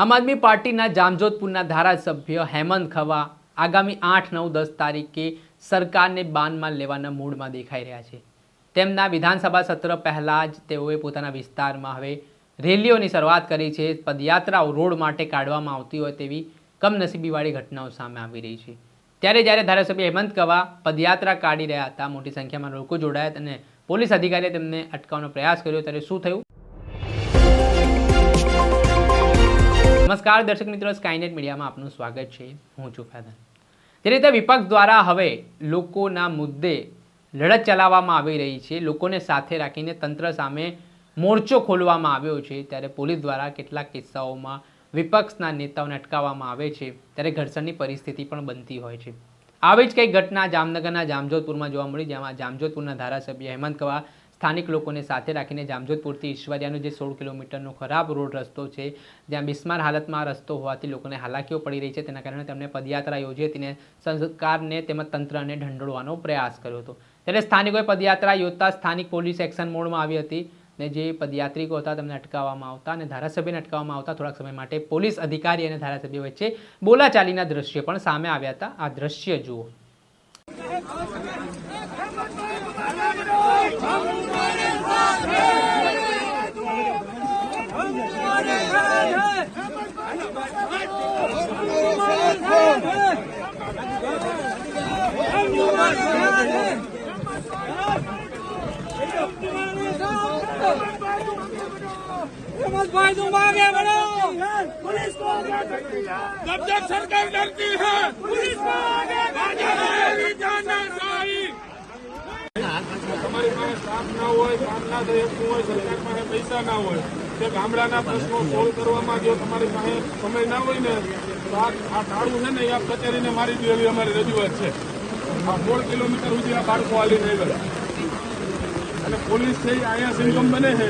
આમ આદમી પાર્ટીના જામજોધપુરના ધારાસભ્ય હેમંત ખવા આગામી આઠ, નવ, દસ તારીખે સરકારને બાનમાં લેવાના મૂડમાં દેખાઈ રહ્યા છે. તેમના વિધાનસભા સત્ર પહેલાં જ તેઓએ પોતાના વિસ્તારમાં હવે રેલીઓની શરૂઆત કરી છે. પદયાત્રાઓ રોડ માટે કાઢવામાં આવતી હોય તેવી કમનસીબીવાળી ઘટનાઓ સામે આવી રહી છે. ત્યારે જ્યારે ધારાસભ્ય હેમંત કવા પદયાત્રા કાઢી રહ્યા હતા, મોટી સંખ્યામાં લોકો જોડાયા અને પોલીસ અધિકારીએ તેમને અટકાવવાનો પ્રયાસ કર્યો, ત્યારે શું થયું? નમસ્કાર દર્શક મિત્રો સ્કાયનેટ મીડિયામાં આપનું સ્વાગત છે. હું છું ફેદન જે રીતે વિપક્ષ દ્વારા હવે લોકોના મુદ્દે લડત ચલાવવામાં આવી રહી છે, લોકોને સાથે રાખીને તંત્ર સામે મોરચો ખોલવામાં આવ્યો છે, ત્યારે પોલીસ દ્વારા કેટલાક કિસ્સાઓમાં વિપક્ષના નેતાઓને અટકાવવામાં આવે છે, ત્યારે ઘર્ષણની પરિસ્થિતિ પણ બનતી હોય છે. આવી જ કંઈક ઘટના જામનગરના જામજોધપુરમાં જોવા મળી, જેમાં જામજોધપુરના ધારાસભ્ય હેમંત કવા સ્થાનિક લોકોને સાથે રાખીને જામજોધપુરથી ઈશ્વરિયાનો જે સોળ કિલોમીટરનો ખરાબ રોડ રસ્તો છે, જ્યાં બિસ્માર હાલતમાં રસ્તો હોવાથી લોકોને હાલાકીઓ પડી રહી છે, તેના કારણે તેમણે પદયાત્રા યોજી હતી અને સરકારને તેમજ તંત્રને ઢંઢોળવાનો પ્રયાસ કર્યો હતો. ત્યારે સ્થાનિકોએ પદયાત્રા યોજતા સ્થાનિક પોલીસ એક્શન મોડમાં આવી હતી ને જે પદયાત્રિકો હતા તેમને અટકાવવામાં આવતા અને ધારાસભ્યને અટકાવવામાં આવતા થોડાક સમય માટે પોલીસ અધિકારી અને ધારાસભ્ય વચ્ચે બોલાચાલીના દ્રશ્ય પણ સામે આવ્યા હતા. આ દ્રશ્ય જુઓ. पुलिस को आगे करती है जब तक सरकार डरती है पुलिस को आगे करती है जाना चाहिए તમારી પાસે સ્ટાફ ના હોય કામ ના થઈ શકતું હોય સરકાર પાસે પૈસા ના હોય કે ગામડાના પ્રશ્નો સોલ્વ કરવામાં જો તમારી પાસે સમય ના હોય ને તો આ આ ટાળું છે ને એ આ કચેરીને મારી દો એવી અમારી રજૂઆત છે આ સોળ કિલોમીટર સુધી આ બાળકો હાલી નહીં ગયો અને પોલીસ છે એ અહીંયા સિંગમ બને છે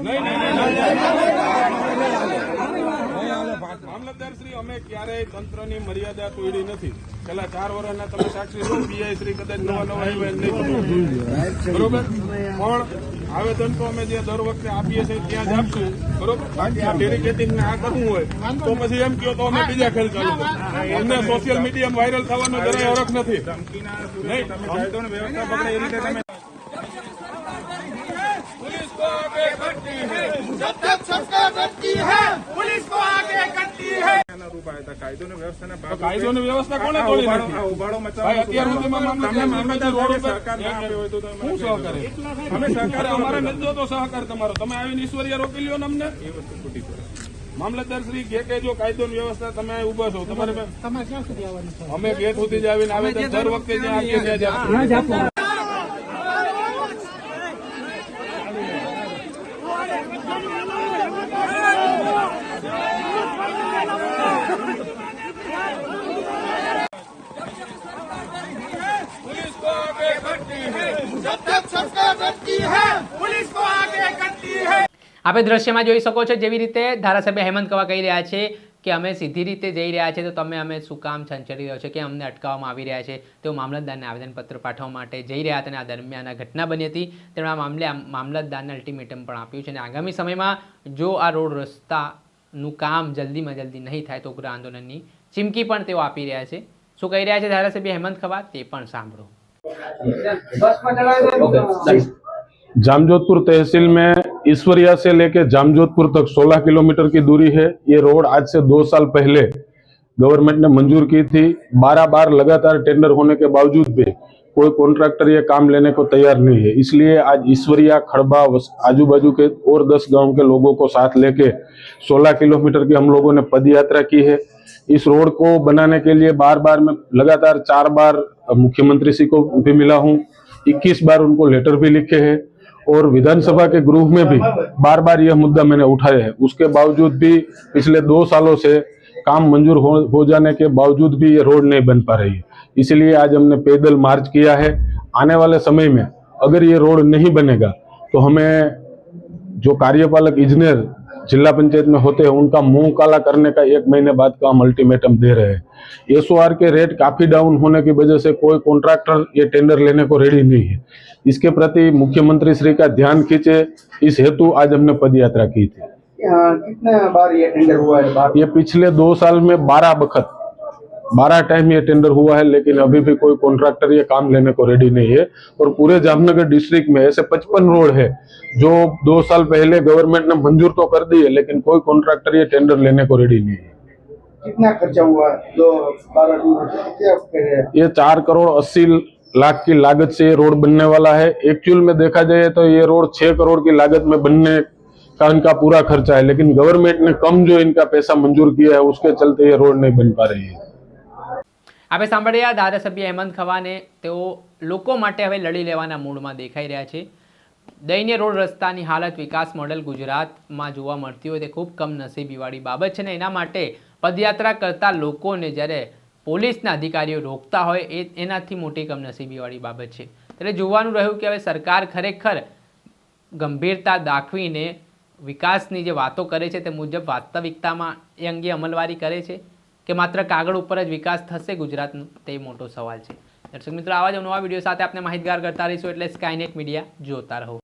નહીં નહીં મામલતદાર મામલતદારશ્રી અમે ક્યારેય તંત્રની મર્યાદા તોડી નથી. છેલ્લા ચાર વર્ષના તમે સાક્ષી છો પીઆઈ શ્રી કદાચ નવા નવા આવ્યા બરોબર? પણ આવેદન તો અમે જે દર વખતે આપીએ છીએ ત્યાં જ આપશું. બરોબર? બાકી આ આ કરવું હોય તો પછી એમ કહો તો અમે બીજા ખેલ ચાલુ અમને સોશિયલ મીડિયામાં વાયરલ થવાનો જરાય ઓળખ નથી. નહીં? વ્યવસ્થા એ રીતે તમે તો કાયદોની વ્યવસ્થા કોને તોડી નાખી? ભાઈ અત્યાર સુધીમાં મામલતદાર મામલતદાર રોડ ઉપર શું સહકારે? અમે સહકારે અમારે નથી જોતો સહકાર તમારો. તમે આવીને ઈશ્વરીય રોકી લ્યો ને અમને. મામલતદાર શ્રી કે કે જો કાયદોની વ્યવસ્થા તમે ઊભા છો તમારે અમે ગેટ સુધી જ આવીને આવે દર વખતે જ્યાં આપીએ ત્યાં આપણે દ્રશ્યમાં જોઈ શકો છો જેવી રીતે ધારાસભ્ય હેમંત કવા કહી રહ્યા છે કે અમે સીધી રીતે જઈ રહ્યા છે, તો તમે અમે શું કામ છંછેડી રહ્યો છે, કે અમને અટકાવવામાં આવી રહ્યા છે? તેઓ મામલતદારને આવેદનપત્ર પાઠવવા માટે જઈ રહ્યા હતા અને આ દરમિયાન આ ઘટના બની હતી. તેમણે આ મામલે મામલતદારને અલ્ટિમેટમ પણ આપ્યું છે અને આગામી સમયમાં જો આ રોડ રસ્તાનું કામ જલ્દીમાં જલ્દી નહીં થાય, તો ઉગ્ર આંદોલનની ચીમકી પણ તેઓ આપી રહ્યા છે. શું કહી રહ્યા છે ધારાસભ્ય હેમંત ખવા તે પણ સાંભળો. જામજોધપુર તહેસીલ મેં ईश्वरिया से लेके जामजोधपुर तक 16 किलोमीटर की दूरी है। ये रोड आज से दो साल पहले गवर्नमेंट ने मंजूर की थी। बारह बार लगातार टेंडर होने के बावजूद भी कोई कॉन्ट्रैक्टर ये काम लेने को तैयार नहीं है। इसलिए आज ईश्वरिया, खड़बा आजू बाजू के और दस गाँव के लोगों को साथ लेके 16 किलोमीटर की हम लोगों ने पद यात्रा की है। इस रोड को बनाने के लिए बार बार मैं लगातार चार बार मुख्यमंत्री जी को भी मिला हूँ। 21 बार उनको लेटर भी लिखे हैं। और विधानसभा के गृह में भी बार बार यह मुद्दा मैंने उठाया है। उसके बावजूद भी पिछले दो सालों से काम मंजूर हो, हो जाने के बावजूद भी ये रोड नहीं बन पा रही है। इसलिए आज हमने पैदल मार्च किया है। आने वाले समय में अगर ये रोड नहीं बनेगा तो हमें जो कार्यपालक इंजीनियर जिला पंचायत में होते हैं उनका मुँह काला करने का एक महीने बाद का हम अल्टीमेटम दे रहे हैं। एस के रेट काफ़ी डाउन होने की वजह से कोई कॉन्ट्रैक्टर ये टेंडर लेने को रेडी नहीं है। इसके प्रति मुख्यमंत्री श्री का ध्यान खींचे इस हेतु आज हमने पद यात्रा की थी। कितने बार ये टेंडर हुआ है? ये पिछले दो साल में बारह बखत बारह टाइम ये टेंडर हुआ है लेकिन अभी भी कोई कॉन्ट्रैक्टर ये काम लेने को रेडी नहीं है। और पूरे जामनगर डिस्ट्रिक्ट में ऐसे पचपन रोड है जो दो साल पहले गवर्नमेंट ने मंजूर तो कर दी है लेकिन कोई कॉन्ट्रैक्टर ये टेंडर लेने को रेडी नहीं है। कितना खर्चा हुआ? दो बारह ये चार करोड़ अस्सी लाख की लागत से ये रोड बनने वाला है। एक्चुअल में देखा जाए तो ये रोड छह करोड़ की लागत में बनने का इनका पूरा खर्चा है लेकिन गवर्नमेंट ने कम जो इनका पैसा मंजूर किया है उसके चलते ये रोड नहीं बन पा रही है। આપણે સાંભળ્યા, ધારાસભ્ય હેમંત ખવાને તેઓ લોકો માટે હવે લડી લેવાના મૂડમાં દેખાઈ રહ્યા છે. દૈન્ય રોડ રસ્તાની હાલત વિકાસ મોડેલ ગુજરાતમાં જોવા મળતી હોય તે ખૂબ કમનસીબીવાળી બાબત છે ને એના માટે પદયાત્રા કરતા લોકોને જ્યારે પોલીસના અધિકારીઓ રોકતા હોય એ એનાથી મોટી કમનસીબીવાળી બાબત છે. એટલે જોવાનું રહ્યું કે હવે સરકાર ખરેખર ગંભીરતા દાખવીને વિકાસની જે વાતો કરે છે તે મુજબ વાસ્તવિકતામાં એ અંગે અમલવારી કરે છે. કે માત્ર કાગળ ઉપર જ વિકાસ થશે ગુજરાતનો? તે મોટો સવાલ છે. દર્શક મિત્રો, આવા જ નવા વીડિયો સાથે આપણે માહિતગાર કરતા રહીશું એટલે સ્કાયનેટ મીડિયા જોતા રહો.